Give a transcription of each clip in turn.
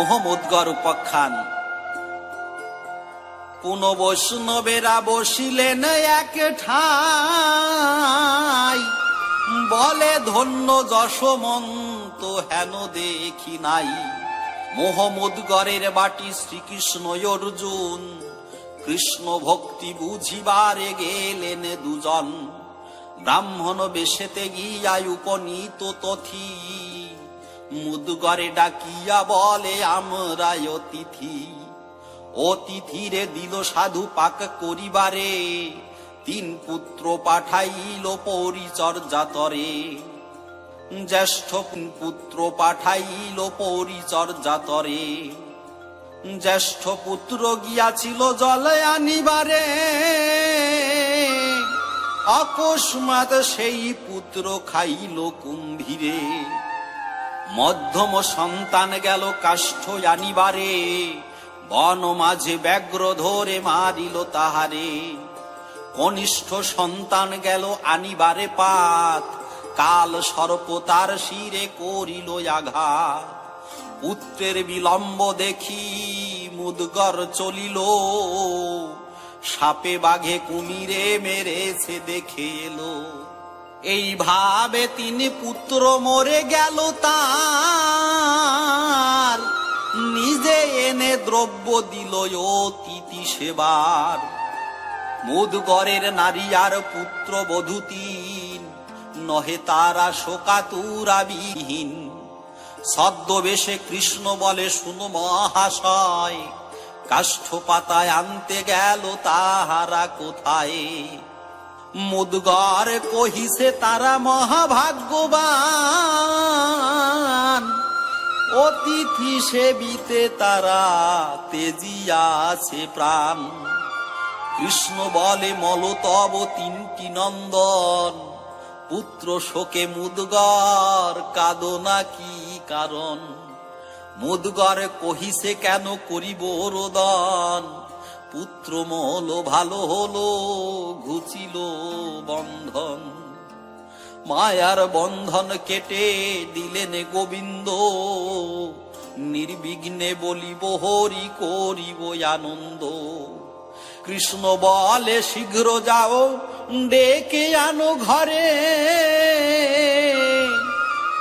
মোহাম্মদগর উপাখ্যান। পুন বৈষ্ণবেরা বসিলেন এক ঠাই। বলে, ধন্য যশমন্ত, হেন দেখি নাই। মোহাম্মদগরের বাটি শ্রীকৃষ্ণ অর্জুন। কৃষ্ণ ভক্তি বুঝিবারে গেলেন দুজন। ব্রাহ্মণ বেশেতে গিয়া উপনীত তথি। মুদগরে ডাকিয়া বলে আমরা অতিথি। অতিথিরে দিল সাধু পাক করিবারে। তিন পুত্র পাঠাইল পরিচর্যা তরে জ্যেষ্ঠ পুত্র পাঠাইল পরিচর্যা তরে জ্যেষ্ঠ পুত্র গিয়াছিল জলে আনিবারে। অকস্মাৎ সেই পুত্র খাইল কুম্ভীরে। মধ্যম সন্তান গেল কাষ্ঠ আনিবারে, বন মাঝে ব্যগ্র ধরে মারিল তাহারে। কনিষ্ঠ সন্তান গেল আনিবারে পাত, কাল সর্প তার শিরে করিল আঘাত। পুত্রের বিলম্ব দেখি মুদগর চলিল, সাপে বাঘে কুমিরে মেরেছে দেখে এলো। এইভাবে তিনি পুত্র মরে গেল তার। নিজে এনে দ্রব্য দিল অতিথি সেবার। মুদগরের নারী আর পুত্র বধূ তিন, নহে তারা শোকাতুরা বিহীন ছদ্মবেশে কৃষ্ণ বলে, শুনো মহাশয় কাষ্ঠ পাতায় আনতে গেল তাহারা কোথায়? মুদগর কহিছে তারা মহাভাগ্যবান। অতিথি সেবিতে তারা তেজিয়া আছে প্রাণ। কৃষ্ণ বলে মলতব তিনটি নন্দন। পুত্র শোকে মুদগর, কাদনা কি কারণ? মুদগর কহিছে, কেন করিব রোদন? পুত্র মল ভালো হলো, ঘুচিল বন্ধন। মায়ার বন্ধন কেটে দিলেন গোবিন্দ। নির্বিঘ্নে বলিব, হরি করিব আনন্দ। কৃষ্ণ বলে, শীঘ্র যাও, ডেকে আনো ঘরে।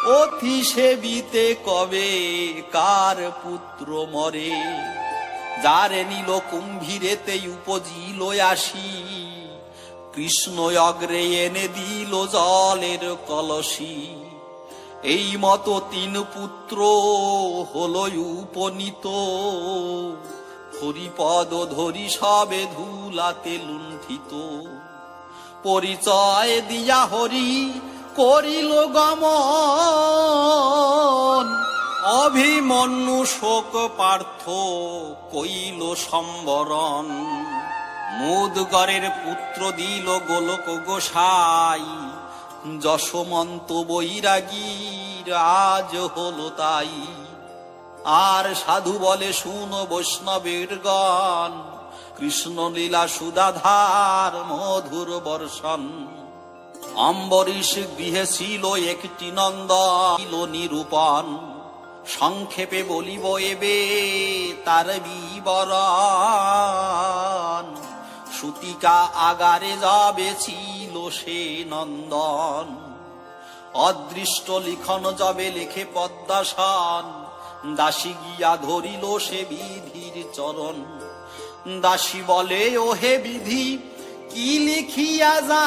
অতি সেবিতে কবে কার পুত্র মরে? যারে নিল কুম্ভীরেতে উপজিল আসি কৃষ্ণ অগ্রে এনে দিল জলের কলসি। এই মতো তিন পুত্র হলো উপনীত। হরিপদ ধরি সবে ধুলাতে লুণ্ঠিত। পরিচয় দিয়া হরি করিল গমন। অভিমন্যু শোক পার্থ কইল সম্বরণ। মুদগরের পুত্র দিল গোলক গোসাই। যশমন্ত বৈরাগীর আজ হলো তাই। আর সাধু বলে, শুন বৈষ্ণবের গণ। কৃষ্ণ লীলা সুধাধার মধুর বর্ষণ। অম্বরীশ গৃহে ছিল একটি নন্দ নিরূপণ। সংক্ষেপে বলিব এবে তার বিবরণ। সুতিকা আগারে যাবে ছিল সে নন্দন। অদৃষ্ট লিখন যবে লেখে পদ্মাসন। দাসী গিয়া ধরিল সে বিধির চরণ। দাসী বলে ও হে বিধি, কি লিখিয়া যাও?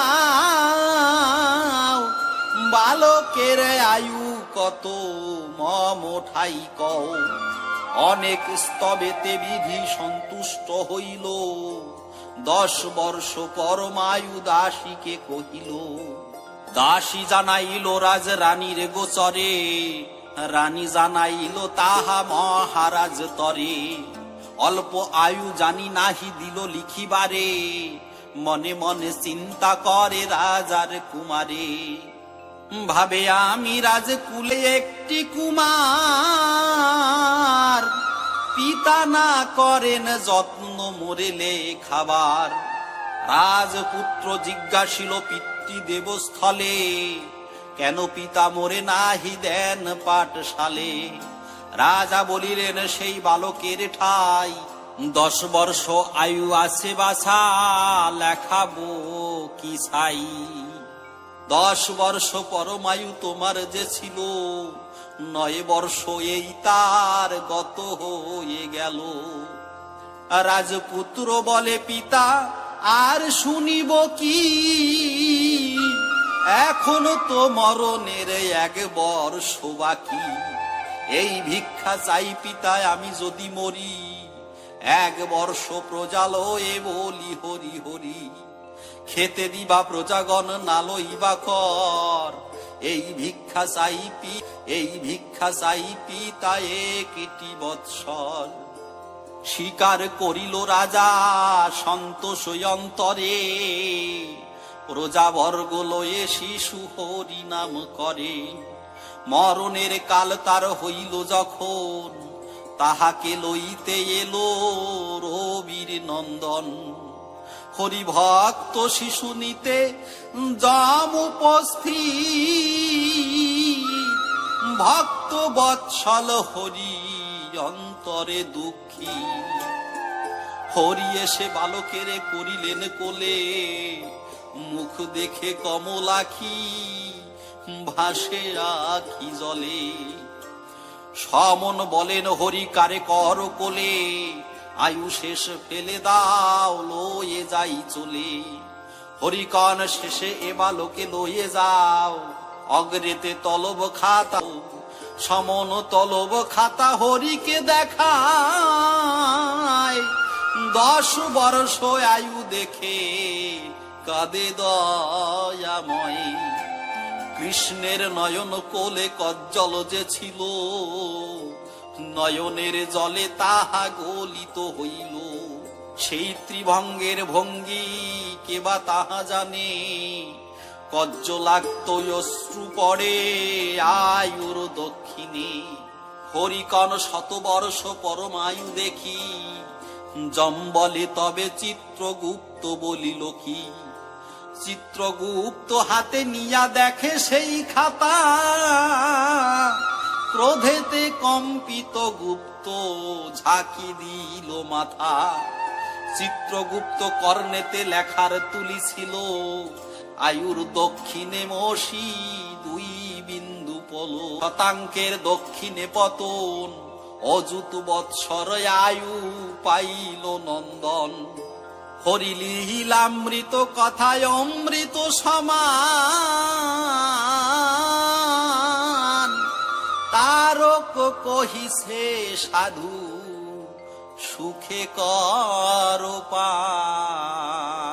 বালকের আয়ু কত মমঠাই কও। অনেক স্তবেতে বিধি সন্তুষ্ট হইল। দশ বর্ষ পরমায়ু দাসীকে কহিল, দাসী জানাইল রাজ রানীর গোচরে, রানী জানাইল তাহা মহারাজ তরে। অল্প আয়ু জানি নাহি দিল লিখিবারে, মনে মনে চিন্তা করে রাজার কুমারে। ভাবে আমি রাজকুলে একটি কুমার। পিতা না করেন যত্ন মরেলে খাবার। রাজপুত্র জিজ্ঞাসিল, পিতৃ দেবস্থলে কেন পিতা মরে নাহি দেন পাঠশালে? রাজা বলিলেন, সেই বালকের ঠাই দশ বর্ষ আয়ু আছে বাছা, লেখাবো কি ছাই? দশ বর্ষ পরমায়ু তোমার যে ছিল, নয় বর্ষ এই তার গত হয়ে গেল। রাজপুত্র বলে, পিতা, আর শুনিব কি? এখনও তো মরণের এক বর্ষ বাকি। এই ভিক্ষা চাই পিতা, আমি যদি মরি, এক বর্ষ প্রজালয়ে বলি, হরি হরি। খেতে দিবা প্রজাগণ নালইবা কর এই ভিক্ষা চাই পি, এই ভিক্ষা চাই পিতা একটি বৎসর। স্বীকার করিল রাজা, সন্তোষ অন্তরে। প্রজাবর্গ লয়ে শিশু হরি নাম করে। মরণের কাল তার হইল যখন, তাহাকে লইতে এলো রবির নন্দন। হরি ভক্ত শিশু নিতে জাম উপস্থিত। ভক্ত বৎসল হরি অন্তরে দুঃখী। হরি এসে বালকেরে করিলেন কোলে, মুখ দেখে কমলাখি ভাসে আখি জলে। সমন বলেন, হরি কারে কর কোলে? আয়ু শেষ ফেলে দাও, লয়ে যাই চলে। হরিকন শেষে এ লোকে লয়ে যাও। অগ্রেতে তলব খাতা, সমন তলব খাতা হরিকে দেখায় দশ বর্ষ আয়ু দেখে কাদে দয়াময়। কৃষ্ণের নয়ন কোলে কজ্জল যে ছিল নয়নের জলে তাহা গলিত হইল। সেই ত্রিভঙ্গের ভঙ্গি কেবা তাহা জানে? কজ্জলাক্ত অশ্রু পড়ে আয়ুর দক্ষিণে। হরিকন শতবর্ষ পরমায়ু দেখি। জম্বলে তবে চিত্রগুপ্ত বলিল কি? চিত্রগুপ্ত হাতে নিয়া দেখে সেই খাতা। ক্রোধেতে কম্পিত গুপ্ত ঝাঁকি দিল মাথা। চিত্রগুপ্ত কর্ণেতে লেখার তুলি ছিল। আয়ুর দক্ষিণে মসি, দুই বিন্দু পল। শতাঙ্কের দক্ষিণে পতন, অযুত বৎসর আয়ু পাইল নন্দন। হরিলীলামৃত কথায় অমৃত সমান কহিছে সাধু সুখে কর পান